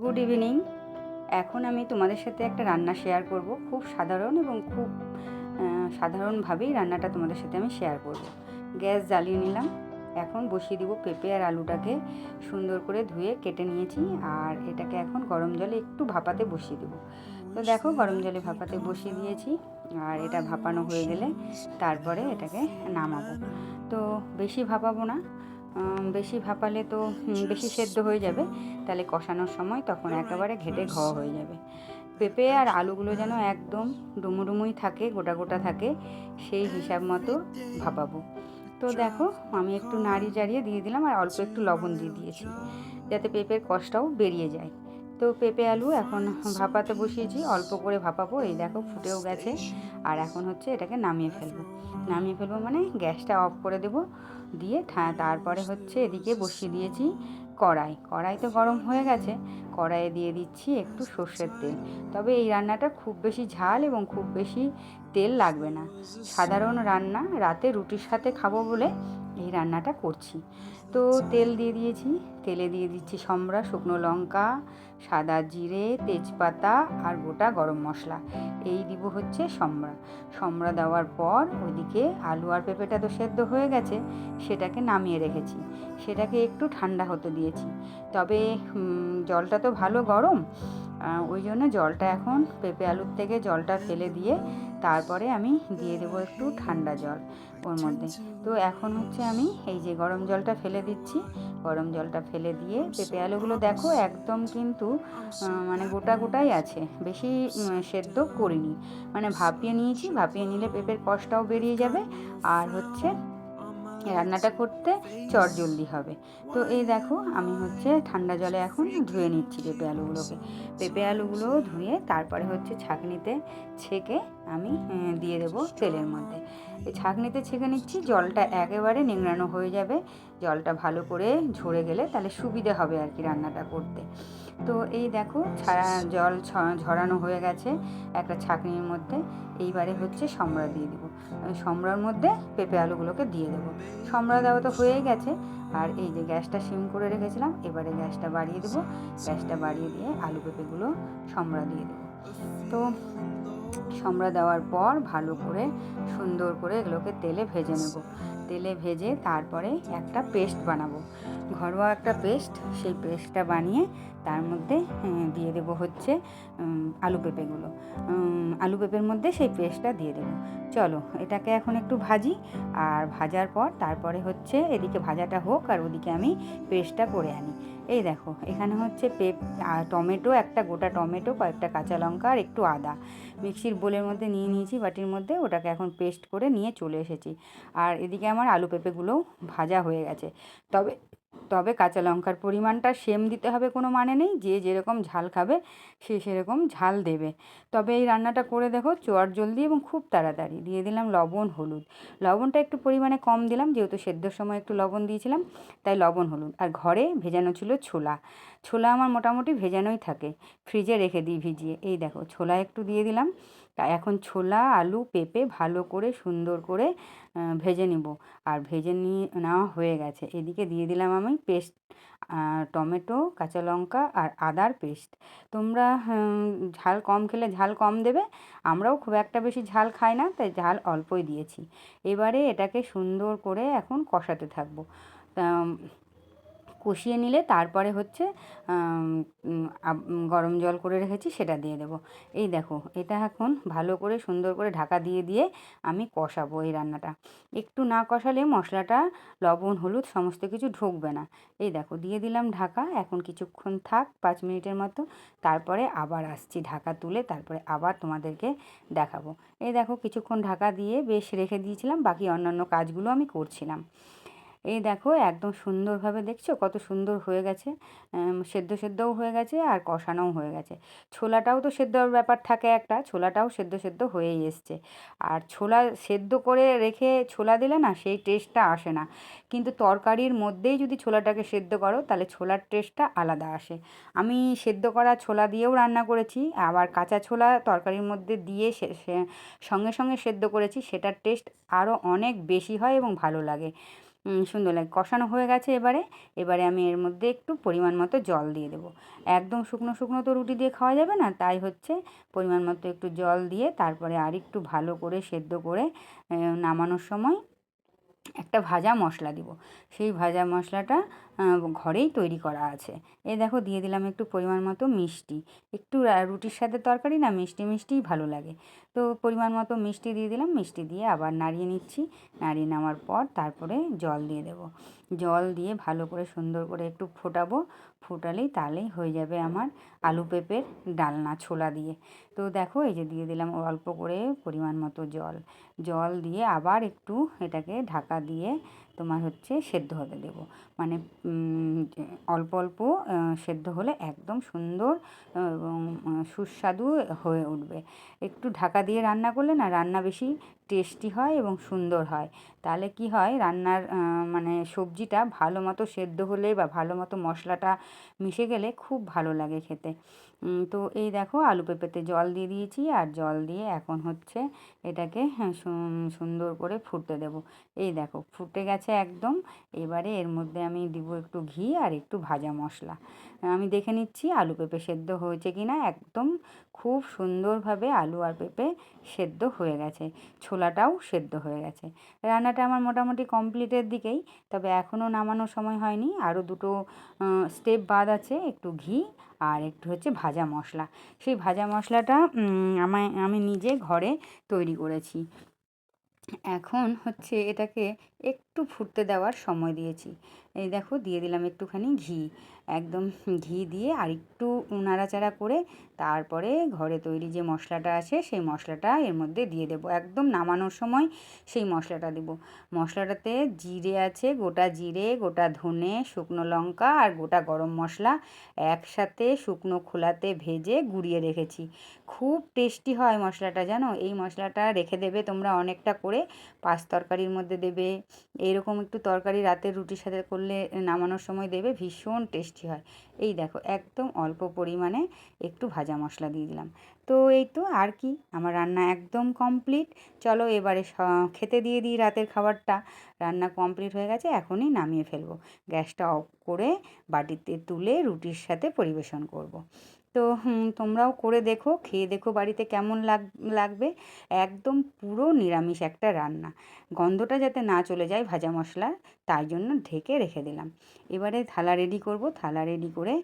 Good evening এখন আমি তোমাদের সাথে একটা রান্না শেয়ার করব। খুব সাধারণ এবং খুব সাধারণভাবেই রান্নাটা তোমাদের সাথে আমি শেয়ার করব। গ্যাস জ্বালিয়ে নিলাম। এখন বসিয়ে দিব পেঁপে আর আলুটাকে সুন্দর করে ধুয়ে কেটে নিয়েছি আর এটাকে এখন গরম জলে একটু ভাপাতে বসিয়ে দেবো। তো দেখো গরম জলে ভাপাতে বসিয়ে দিয়েছি আর এটা ভাপানো হয়ে গেলে তারপরে এটাকে নামাবো। তো বেশি ভাপাবো না। বেশি ভাপালে তো বেশি সেদ্ধ হয়ে যাবে। তাহলে কষানোর সময় তখন একেবারে ঘেটে ঘ হয়ে যাবে। পেঁপে আর আলুগুলো যেন একদম ডুমুডুমুই থাকে গোটা গোটা থাকে সেই হিসাব মতো ভাপাবো। তো দেখো আমি একটু নাড়ি জারিয়ে দিয়ে দিলাম আর অল্প একটু লবণ দিয়ে দিয়েছি যাতে পেঁপের কষটাও বেরিয়ে যায়। তো পেঁপে আলু এখন ভাপাতে বসিয়েছি, অল্প করে ভাপাবো। এই দেখো ফুটেও গেছে। আর এখন হচ্ছে এটাকে নামিয়ে ফেলব। নামিয়ে ফেলব মানে গ্যাসটা অফ করে দেবো। দিয়ে তারপরে হচ্ছে এদিকে বসিয়ে দিয়েছি কড়াই। কড়াই তো গরম হয়ে গেছে। কড়াইয়ে দিয়ে দিচ্ছি একটু সর্ষের তেল। তবে এই রান্নাটা খুব বেশি ঝাল এবং খুব বেশি তেল লাগবে না। সাধারণ রান্না, রাতে রুটির সাথে খাব বলে এই রান্নাটা করছি। তো তেল দিয়ে দিয়েছি, তেলে দিয়ে দিচ্ছি সম্রা শুকনো লঙ্কা, সাদা জিরে, তেজপাতা আর গোটা গরম মশলা। এই দিব হচ্ছে সম্রা সম্রা দেওয়ার পর ওইদিকে আলু আর পেঁপেটা তো সেদ্ধ হয়ে গেছে, সেটাকে নামিয়ে রেখেছি। সেটাকে একটু ঠান্ডা হতে দিয়েছি। তবে জলটা তো ভালো গরম ওই জন্য জলটা এখন পেঁপে আলুর থেকে জলটা ফেলে দিয়ে তারপরে আমি দিয়ে দেবো একটু ঠান্ডা জল ওর মধ্যে। তো এখন হচ্ছে আমি এই যে গরম জলটা ফেলে দিচ্ছি, গরম জলটা ফেলে দিয়ে পেঁপে আলুগুলো দেখো একদম কিন্তু মানে গোটা গোটাই আছে, বেশি সেদ্ধ করিনি। মানে ভাপিয়ে নিয়েছি, ভাপিয়ে নিলে পেঁপের কষটাও বেরিয়ে যাবে, আর হচ্ছে রান্নাটা করতে চট জলদি হবে। তো এই দেখো, আমি হচ্ছে ঠান্ডা জলে এখন ধুয়ে নিচ্ছি পেঁপে আলুগুলোকে। পেঁপে আলুগুলো ধুয়ে তারপরে হচ্ছে ছাঁকনিতে ছেঁকে আমি দিয়ে দেবো তেলের মধ্যে। এই ছাঁকনিতে ছেঁকে নিচ্ছি, জলটা একেবারে নিংড়ানো হয়ে যাবে। জলটা ভালো করে ঝরে গেলে তাহলে সুবিধে হবে আর কি রান্নাটা করতে। তো এই দেখো ছাড়া জল ঝরানো হয়ে গেছে একটা ছাঁকনির মধ্যে। এইবারে হচ্ছে সম্রা দিয়ে দেবো। সম্রার মধ্যে পেঁপে আলুগুলোকে দিয়ে দেবো। সম্রা দেওয়া তো হয়েই গেছে। আর এই যে গ্যাসটা সিম করে রেখেছিলাম এবারে গ্যাসটা বাড়িয়ে দেবো। গ্যাসটা বাড়িয়ে দিয়ে আলু পেঁপেগুলো সম্রা দিয়ে দেবো। তো সম্রা দেওয়ার পর ভালো করে সুন্দর করে এগুলোকে তেলে ভেজে নেব। তেলে ভেজে তারপরে একটা পেস্ট বানাবো। ঘরোয়া একটা পেস্ট, সেই পেস্টটা বানিয়ে তার মধ্যে দিয়ে দেবো হচ্ছে আলু পেঁপেগুলো। আলু পেঁপের মধ্যে সেই পেস্টটা দিয়ে দেবো। চলো, এটাকে এখন একটু ভাজি, আর ভাজার পর তারপরে হচ্ছে এদিকে ভাজাটা হোক, আর ওদিকে আমি পেস্টটা করে আনি। এই দেখো, এখানে হচ্ছে পেপ টমেটো, একটা গোটা টমেটো, কয়েকটা কাঁচা লঙ্কা, আর একটু আদা। মিক্সির বোলের মধ্যে নিয়ে নিয়েছি, বাটির মধ্যে, ওটাকে এখন পেস্ট করে নিয়ে চলে এসেছি। আর এদিকে আমার আলু পেঁপেগুলোও ভাজা হয়ে গেছে। তবে তবে কাঁচা লঙ্কার পরিমাণটা সেম দিতে হবে কোনো মানে নেই। যে যেরকম ঝাল খাবে, সে সেরকম ঝাল দেবে। তবে এই রান্নাটা করে দেখো, চোয়ার জলদি এবং খুব তাড়াতাড়ি। দিয়ে দিলাম লবণ, হলুদ। লবণটা একটু পরিমাণে কম দিলাম, যেহেতু সেদ্ধর সময় একটু লবণ দিয়েছিলাম, তাই লবণ, হলুদ। আর ঘরে ভেজানো ছিল ছোলা। ছোলা আমার মোটামুটি ভেজানোই থাকে। ফ্রিজে রেখে দিই ভিজিয়ে। এই দেখো, ছোলা একটু দিয়ে দিলাম। এখন ছোলা, আলু, পেঁপে ভালো করে সুন্দর করে ভেজে নিব। আর ভেজে নিয়ে নেওয়া হয়ে গেছে। এদিকে দিয়ে দিলাম আমি পেস্ট টমেটো, কাঁচা লঙ্কা আর আদার পেস্ট। তোমরা ঝাল কম খেলে ঝাল কম দেবে। আমরাও খুব একটা বেশি ঝাল খাই না, তাই ঝাল অল্পই দিয়েছি। এবারে এটাকে সুন্দর করে এখন কষাতে থাকব। কষিয়ে নিলে তারপরে হচ্ছে গরম জল করে রেখেছি সেটা দিয়ে দেবো। এই দেখো, এটা এখন ভালো করে সুন্দর করে ঢাকা দিয়ে দিয়ে আমি কষাবো এই রান্নাটা। একটু না কষালে মশলাটা, লবণ, হলুদ সমস্ত কিছু ঢুকবে না। এই দেখো, দিয়ে দিলাম ঢাকা, এখন কিছুক্ষণ থাক পাঁচ মিনিটের মতো। তারপরে আবার আসছি ঢাকা তুলে, তারপরে আবার তোমাদেরকে দেখাবো। এই দেখো, কিছুক্ষণ ঢাকা দিয়ে বেশ রেখে দিয়েছিলাম, বাকি অন্যান্য কাজগুলো আমি করছিলাম। এই দেখো একদম সুন্দরভাবে দেখছ কত সুন্দর হয়ে গেছে। সেদ্ধ সেদ্ধও হয়ে গেছে আর কষানোও হয়ে গেছে। ছোলাটাও তো সেদ্ধ ব্যাপার থাকে একটা, ছোলাটাও সেদ্ধ সেদ্ধ হয়েই এসছে। আর ছোলা সেদ্ধ করে রেখে ছোলা দিলে না সেই টেস্টটা আসে না। কিন্তু তরকারির মধ্যেই যদি ছোলাটাকে সেদ্ধ করো তাহলে ছোলার টেস্টটা আলাদা আসে। আমি সেদ্ধ করা ছোলা দিয়েও রান্না করেছি, আবার কাঁচা ছোলা তরকারির মধ্যে দিয়ে সঙ্গে সঙ্গে সেদ্ধ করেছি, সেটার টেস্ট আরও অনেক বেশি হয় এবং ভালো লাগে। সুন্দর লাগে। কষানো হয়ে গেছে এবারে। এবারে আমি এর মধ্যে একটু পরিমাণ মতো জল দিয়ে দেবো। একদম শুকনো শুকনো তো রুটি দিয়ে খাওয়া যাবে না, তাই হচ্ছে পরিমাণ মতো একটু জল দিয়ে তারপরে আর একটু ভালো করে সেদ্ধ করে নামানোর সময় একটা ভাজা মশলা দিব। সেই ভাজা মশলাটা ঘরেই তৈরি করা আছে। এ দেখো দিয়ে দিলাম একটু পরিমাণ মতো মিষ্টি। একটু রুটির সাথে তরকারি না মিষ্টি মিষ্টিই ভালো লাগে। তো পরিমাণ মতো মিষ্টি দিয়ে দিলাম, মিষ্টি দিয়ে আবার নাড়িয়ে নিচ্ছি। নাড়িয়ে নেওয়ার পর তারপরে জল দিয়ে দেবো। জল দিয়ে ভালো করে সুন্দর করে একটু ফোটাবো। ফোটালেই তাহলেই হয়ে যাবে আমার আলু পেঁপের ডালনা ছোলা দিয়ে। তো দেখো এই যে দিয়ে দিলাম অল্প করে পরিমাণ মতো জল। জল দিয়ে আবার একটু এটাকে ঢাকা দিয়ে তোমার হচ্ছে সেদ্ধ হতে দেব। মানে অল্প অল্প সেদ্ধ হলে একদম সুন্দর এবং সুস্বাদু হয়ে উঠবে। একটু ঢাকা দিয়ে রান্না করলে না, রান্না বেশি টেস্টি হয় এবং সুন্দর হয়। তাহলে কি হয়? রান্নার মানে সবজিটা ভালো মতো সেদ্ধ হলে বা ভালো মতো মশলাটা মিশে গেলে খুব ভালো লাগে খেতে। তো এই দেখো আলু পেঁপেতে জল দিয়ে দিয়েছি আর জল দিয়ে এখন হচ্ছে এটাকে হ্যাঁ, সুন্দর করে ফুটতে দেব। এই দেখো ফুটে গেছে একদম। এবারে এর মধ্যে আমি দিব একটু ঘি আর একটু ভাজা মশলা। আমি দেখে নিচ্ছি আলু পেঁপে সেদ্ধ হয়েছে কি না। একদম খুব সুন্দরভাবে আলু আর পেঁপে সেদ্ধ হয়ে গেছে। ছোলাটাও সেদ্ধ হয়ে গেছে। রান্নাটা আমার মোটামুটি কমপ্লিটের দিকেই, তবে এখনও নামানোর সময় হয়নি। আরও দুটো স্টেপ বাদ আছে, একটু ঘি আর একটু হচ্ছে ভাজা মশলা। সেই ভাজা মশলাটা আমায়, আমি নিজে ঘরে তৈরি করেছি। এখন হচ্ছে এটাকে একটু ফুটতে দেওয়ার সময় দিয়েছি। এই দেখো দিয়ে দিলাম একটুখানি ঘি। একদম ঘি দিয়ে আর একটু নাড়াচাড়া করে তারপরে ঘরে তৈরি যে মশলাটা আছে, সেই মশলাটা এর মধ্যে দিয়ে দেবো। একদম নামানোর সময় সেই মশলাটা দেব। মশলাটাতে জিরে আছে, গোটা জিরে, গোটা ধনে, শুকনো লঙ্কা আর গোটা গরম মশলা একসাথে শুকনো খোলাতে ভেজে গুঁড়িয়ে রেখেছি। খুব টেস্টি হয় মশলাটা, জানো? এই মশলাটা রেখে দেবে তোমরা অনেকটা করে। পাঁচ তরকারির মধ্যে দেবে। এরকম একটু তরকারি রাতের রুটির সাথে করলে নামানোর সময় দেবে, ভীষণ টেস্টি হয়। এই দেখো, একদম অল্প পরিমাণে একটু ভাজা মশলা দিয়ে দিলাম। তো এই তো আর কি, আমার রান্না একদম কমপ্লিট চলো এবারে খেতে দিয়ে দিই রাতের খাবারটা। রান্না কমপ্লিট হয়ে গেছে, এখনই নামিয়ে ফেলব। গ্যাসটা অফ করে বাটিতে তুলে রুটির সাথে পরিবেশন করব। তো তোমরাও করে দেখো, খেয়ে দেখো বাড়িতে কেমন লাগ, লাগবে। একদম পুরো নিরামিষ একটা রান্না। গন্ধটা যাতে না চলে যায় ভাজা মশলা, তাই জন্য ঢেকে রেখে দিলাম। এবারে থালা রেডি করব। থালা রেডি করে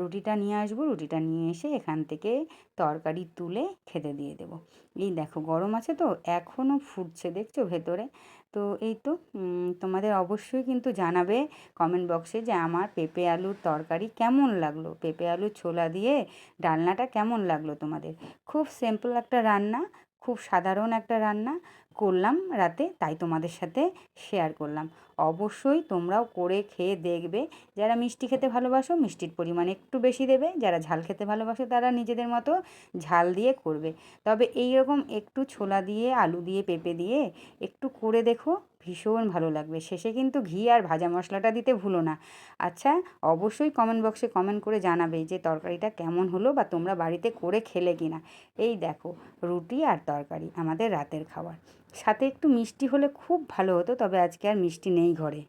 রুটিটা নিয়ে আসব। রুটিটা নিয়ে এসে এখান থেকে তরকারি তুলে খেতে দিয়ে দেবো। এই দেখো গরম আছে তো এখনও ফুটছে দেখছ ভেতরে। তো এই তো তোমাদের অবশ্যই কিন্তু জানাবে কমেন্ট বক্সে যে আমার পেঁপে আলুর তরকারি কেমন লাগল? পেঁপে আলুর ছোলা দিয়ে ডালনাটা কেমন লাগল তোমাদের? খুব সিম্পল একটা রান্না, খুব সাধারণ একটা রান্না করলাম রাতে, তাই তোমাদের সাথে শেয়ার করলাম। অবশ্যই তোমরাও করে খেয়ে দেখবে। যারা মিষ্টি খেতে ভালোবাসো, মিষ্টির পরিমাণ একটু বেশি দেবে। যারা ঝাল খেতে ভালোবাসো, তারা নিজেদের মতো ঝাল দিয়ে করবে। তবে এই রকম একটু ছোলা দিয়ে, আলু দিয়ে, পেঁপে দিয়ে একটু করে দেখো। ভীষণ ভালো লাগবে। শেষে কিন্তু ঘি আর ভাজা মশলাটা দিতে ভুলো না। আচ্ছা অবশ্যই কমেন্ট বক্সে কমেন্ট করে জানাবে যে তরকারিটা কেমন হলো বা তোমরা বাড়িতে করে খেলে কি না এই দেখো, রুটি আর তরকারি, আমাদের রাতের খাবার। সাথে একটু মিষ্টি হলে খুব ভালো হতো, তবে আজকে আর মিষ্টি নেই ঘরে।